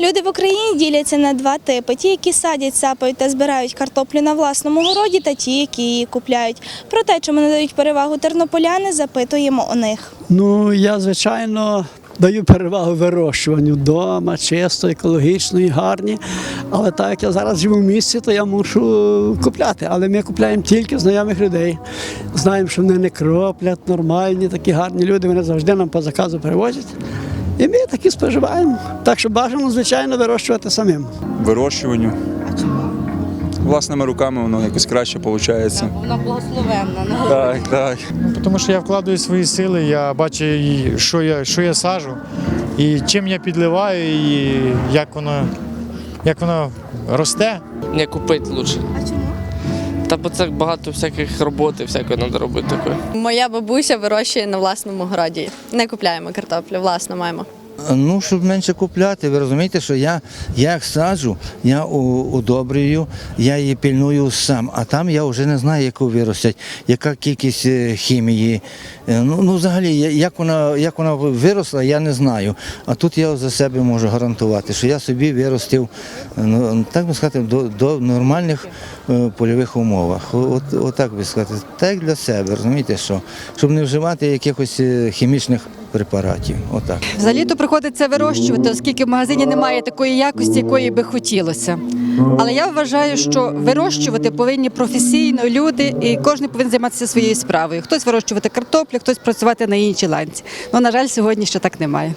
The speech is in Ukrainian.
Люди в Україні діляться на два типи: ті, які садять, сапають та збирають картоплю на власному городі, та ті, які її купляють. Про те, чому надають перевагу тернополяни, запитуємо у них. Ну, я, звичайно, даю перевагу вирощуванню вдома, чисто, екологічно і гарні. Але так як я зараз живу в місті, то я мушу купляти. Але ми купляємо тільки знайомих людей. Знаємо, що вони не кроплять, нормальні, такі гарні люди. Вони завжди нам по заказу привозять. І ми такі споживаємо. Так що бажано, звичайно, вирощувати самим. вирощуванню. Власними руками воно якось краще виходить. Вона благословенна. не Так, так. Тому що я вкладаю свої сили, я бачу, що я, що я сажу, і чим я підливаю, і як воно, як воно росте. не купити лучше. А чому? Та бо це багато всяких роботи, всякої треба робити такої. Моя бабуся вирощує на власному городі. Не купляємо картоплю, власно маємо. Ну, щоб менше купляти, ви розумієте, що я, як саджу, я удобрюю, я її пільную сам, а там я вже не знаю, яку виростять, яка кількість е, хімії. Е, Ну, ну взагалі, як вона, як вона виросла, я не знаю. А тут я за себе можу гарантувати, що я собі виростив, ну, так би сказати, до, до нормальних е, польових умовах. От, отак би сказати, так для себе, розумієте, що? Щоб не вживати якихось хімічних препаратів. Отак. Взагалі-то приходиться вирощувати, оскільки в магазині немає такої якості, якої би хотілося. Але я вважаю, що вирощувати повинні професійно люди, і кожен повинен займатися своєю справою. Хтось вирощувати картоплю, хтось працювати на іншій ланці. Ну, на жаль, сьогодні ще так немає.